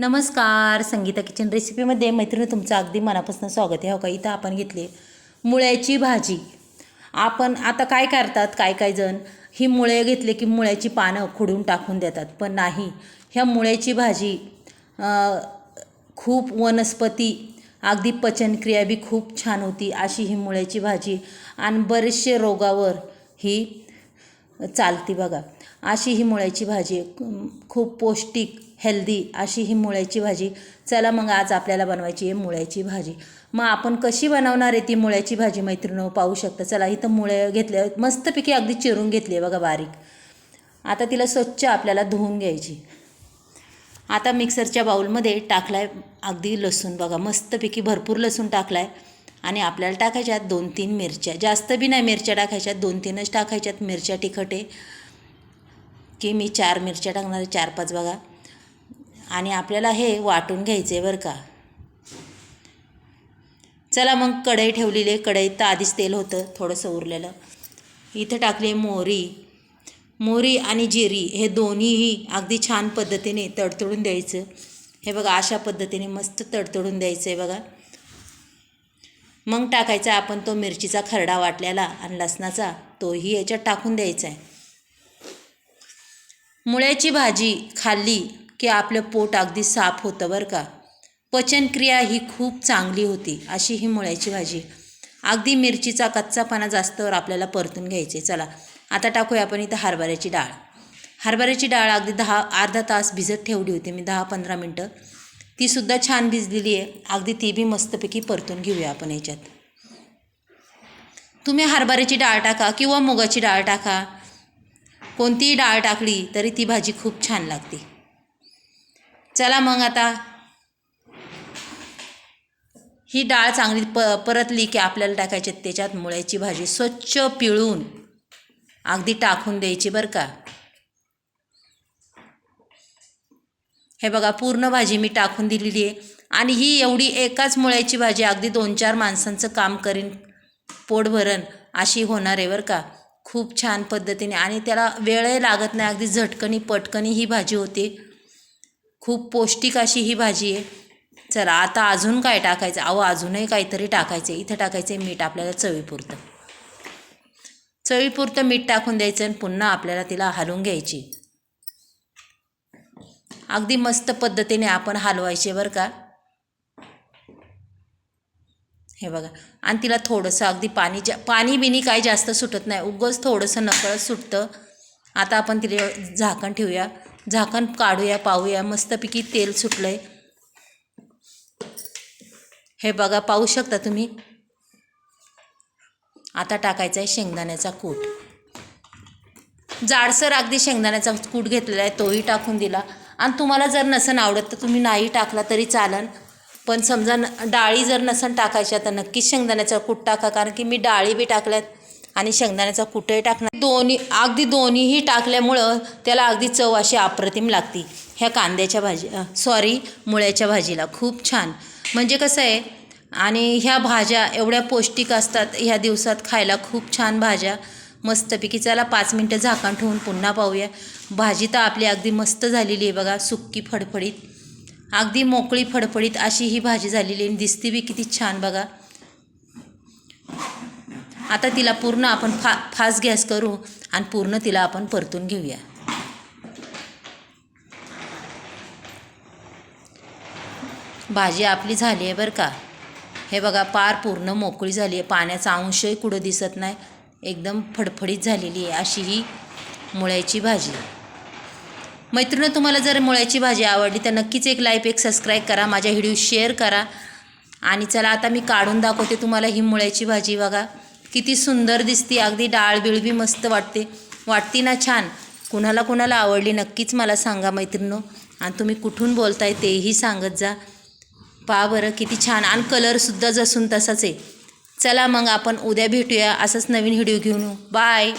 नमस्कार संगीता किचन रेसिपीमध्ये मैत्रिणी तुमचं अगदी मनापासून स्वागत आहे. हो का? इथं आपण घेतली मुळ्याची भाजी. आपण आता काय करतात? काय काय जण? ही मुळे घेतले की मुळ्याची पानं खुडून टाकून देतात. पण नाही ह्या मुळ्याची भाजी खूप वनस्पती अगदी पचनक्रिया बी खूप छान होती अशी ही मुळ्याची भाजी. आणि बरेचसे रोगावर ही चालती बघा. अशी ही मुळ्याची भाजी खूप पौष्टिक हेल्दी अशी ही मुळ्याची भाजी. चला मग आज आपल्याला बनवायची आहे मुळ्याची भाजी. मग आपण कशी बनवणार आहे ती मुळ्याची भाजी मैत्रिणी पाहू शकता. चला इथं मुळे घेतले मस्तपैकी अगदी चिरून घेतली आहे बघा बारीक. आता तिला स्वच्छ आपल्याला धुवून घ्यायची. आता मिक्सरच्या बाऊलमध्ये टाकलाय अगदी लसूण बघा मस्तपैकी भरपूर लसूण टाकलाय. आणि आपल्याला टाकायच्यात दोन तीन मिरच्या. जास्त बी नाही मिरच्या टाकायच्यात दोन तीनच टाकायच्यात मिरच्या तिखटे की मी चार मिरच्या टाकणार चार पाच बघा. आणि आपल्याला हे वाटून घ्यायचं आहे बरं का. चला मग कढई ठेवलेली आहे. कढईत तर आधीच तेल होतं थोडंसं उरलेलं. इथं टाकली मोहरी. मोहरी आणि जिरी हे दोन्हीही अगदी छान पद्धतीने तडतडून द्यायचं. हे बघा अशा पद्धतीने मस्त तडतडून द्यायचं आहे बघा. मग टाकायचा आपण तो मिरचीचा खरडा वाटलेला आणि लसणाचा तोही याच्यात टाकून द्यायचा आहे मुळ्याची भाजी खाल्ली की आपलं पोट अगदी साफ होतं बरं का. पचनक्रिया ही खूप चांगली होती अशी ही मुळ्याची भाजी. अगदी मिरचीचा कच्चापणा जास्तवर आपल्याला परतून घ्यायचे. चला आता टाकूया आपण इथं हरभऱ्याची डाळ. हरभऱ्याची डाळ अगदी दहा अर्धा तास भिजत ठेवली होती मी दहा पंधरा मिनटं. तीसुद्धा छान भिजलेली आहे. अगदी ती बी मस्तपैकी परतून घेऊया आपण याच्यात. तुम्ही हरभऱ्याची डाळ टाका किंवा मुगाची डाळ टाका. कोणतीही डाळ टाकली तरी ती भाजी खूप छान लागते. चला मग आता. ही डाळ चांगली प परतली की आपल्याला टाकायची त्याच्यात मुळ्याची भाजी स्वच्छ पिळून अगदी टाकून द्यायची बरं का. हे बघा पूर्ण भाजी मी टाकून दिलेली आहे. आणि ही एवढी एकाच मुळ्याची भाजी अगदी दोन चार माणसांचं काम करीन पोट भरण अशी होणार आहे बरं का. खूप छान पद्धतीने आणि त्याला वेळही लागत नाही. अगदी झटकणी पटकणी ही भाजी होते. खूप पौष्टिक अशी ही भाजी आहे. चला आता अजून काय टाकायचं? अहो अजूनही काहीतरी टाकायचं इथं टाकायचं आहे मीठ आपल्याला चवीपुरतं. चवीपुरतं मीठ टाकून द्यायचं आणि पुन्हा आपल्याला तिला हलवून घ्यायची. अगदी मस्त पद्धतीने आपण हलवायचे बरं का. हे बघा. आणि तिला थोडंसं अगदी पाणी जा पाणी बिनी काही जास्त सुटत नाही. उगंच थोडंसं नकळत सुटतं. आता आपण तिला झाकण ठेवूया. झाकण काढूया पाहूया. मस्तपैकी तेल सुटलं आहे हे बघा पाहू शकता तुम्ही? आता टाकायचा आहे शेंगदाण्याचा कूट. जाडसर अगदी शेंगदाण्याचा कूट घेतलेला आहे. तोही टाकून दिला. आणि तुम्हाला जर नसन आवडत तर तुम्ही नाही टाकला तरी चालन. पण समजा न डाळी जर नसन टाकायच्या तर नक्कीच शेंगदाण्याचा कूट टाका कारण की मी डाळी बी टाकल्यात आणि शेंगदाण्याचा कुटही टाकणार. दोन्ही अगदी दोन्हीही टाकल्यामुळं त्याला अगदी चव अशी अप्रतिम लागती. ह्या कांद्याच्या भाजी सॉरी मुळ्याच्या भाजीला. खूप छान. म्हणजे कसं आहे आणि ह्या भाज्या एवढ्या पौष्टिक असतात ह्या दिवसात खायला खूप छान भाज्या. मस्तपैकी चला पाच मिनटं झाकण ठेवून पुन्हा पाहूया. भाजी तर आपली अगदी मस्त झालेली आहे बघा सुक्की फडफडीत. अगदी मोकळी फडफडीत अशी ही भाजी झालेली आहे दिसते बी किती छान बघा. आता तिला पूर्ण आपण फा फास्ट गॅस करू आणि पूर्ण तिला आपण परतून घेऊया. भाजी आपली झाली आहे बरं का. हे बघा पार पूर्ण मोकळी झाली आहे. पाण्याचा अंशही कुठं दिसत नाही. एकदम फडफडीत झालेली आहे अशी ही मुळ्याची भाजी. मैत्रिणं तुम्हाला जर मुळ्याची भाजी आवडली तर नक्कीच एक लाईक एक सबस्क्राईब करा माझ्या व्हिडिओ शेअर करा. आणि चला आता मी काढून दाखवते तुम्हाला ही मुळ्याची भाजी. बघा किती सुंदर दिसते. अगदी डाळ बिळ बी मस्त वाटते. वाटती ना छान? कुणाला कुणाला आवडली नक्कीच मला सांगा मैत्रिणो. आणि तुम्ही कुठून बोलताय तेही सांगत जा. पहा बरं किती छान. आणि कलरसुद्धा जसून तसाच आहे. चला मग आपण उद्या भेटूया असंच नवीन व्हिडिओ घेऊन. येऊ बाय